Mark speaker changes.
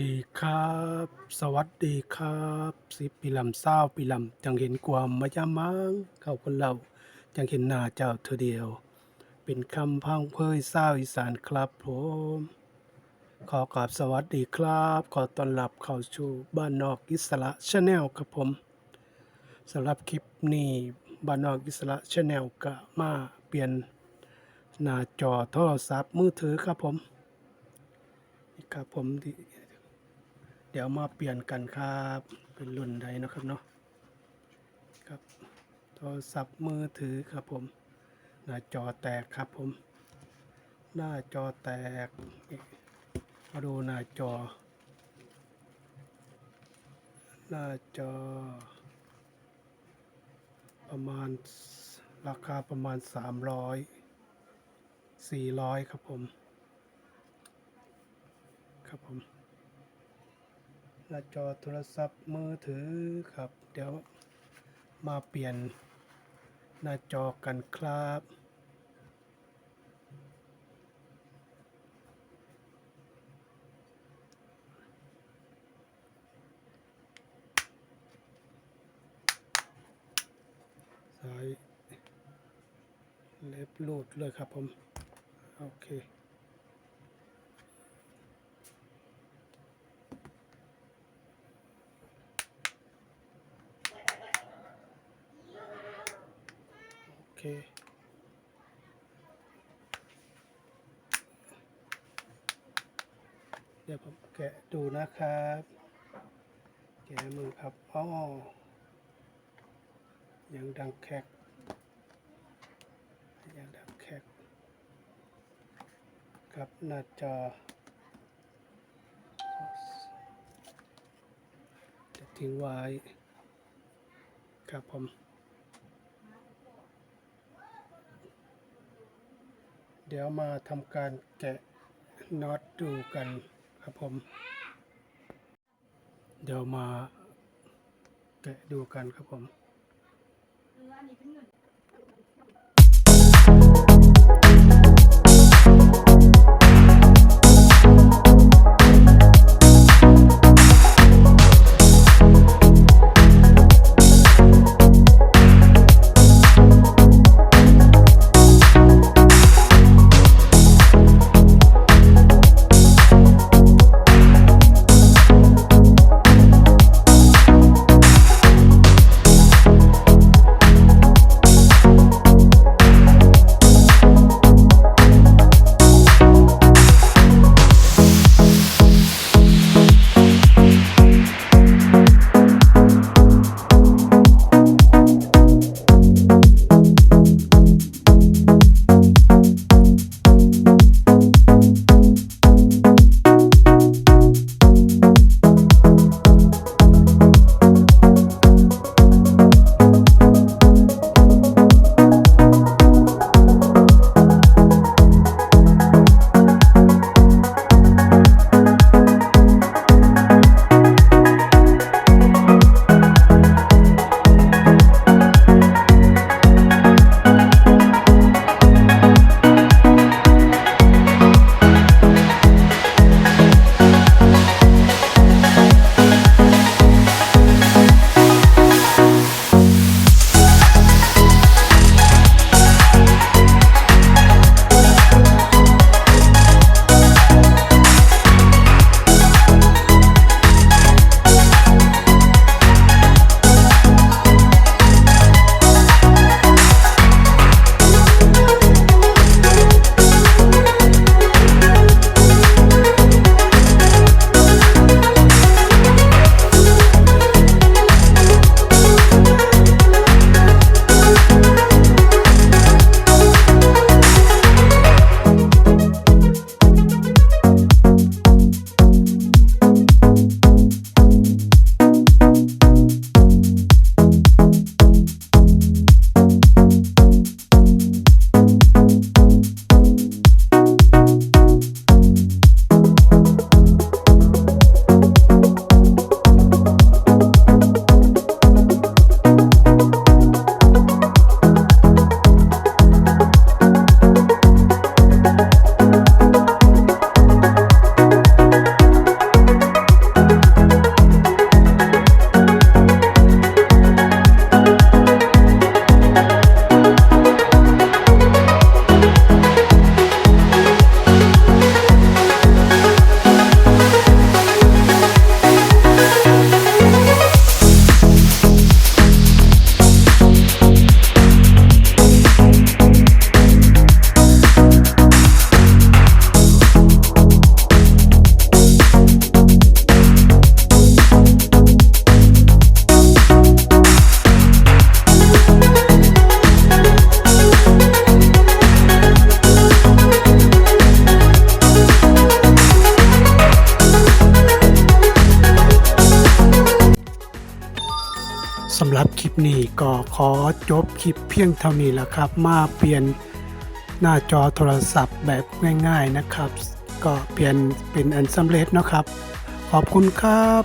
Speaker 1: ดีครับ สวัสดีครับสิปีลำเศร้าปีลำจังเห็นความมายามังเข้าคนเราจังเห็นหน้าเจ้าเธอเดียว เป็นคำพังเพยเศร้าอีสานครับผมขอกราบสวัสดีครับ ขอต้อนรับเข้าสู่บ้านนอกอิสระชาแนลครับผมสำหรับคลิปนี้บ้านนอกอิสระชาแนลก็มาเปลี่ยนหน้าจอโทรศัพท์มือถือครับผมครับผมที่ เดี๋ยวมาเปลี่ยนกันครับ เป็นรุ่นใดนะครับเนาะครับโทรศัพท์มือถือครับผมหน้าจอแตกครับผม หน้าจอแตก มาดูหน้าจอ หน้าจอ ประมาณราคาประมาณ 300 400 ครับผม ครับผม น้าจอโทรศัพท์มือถือครับ เดี๋ยวมาเปลี่ยนหน้าจอกันครับ สาย เล็บลูดเลยครับผม โอเค เคเดี๋ยวผมแกะดูนะครับ แกะมือครับอ๋อยังดังแคกยังดังแคกครับหน้าจอจะทิ้งไว้ ครับผม เดี๋ยวมาทำการแกะน็อตดูกันครับผม เดี๋ยวมาแกะดูกันครับผม
Speaker 2: ส
Speaker 1: ลิปนี้ก็ขอจบคลิปเพียงเท่านี้ละครับ มาเปลี่ยนหน้าจอโทรศัพท์แบบง่าย ๆนะครับ ก็เปลี่ยนเป็นอันสำเร็จนะครับ ขอบคุณครับ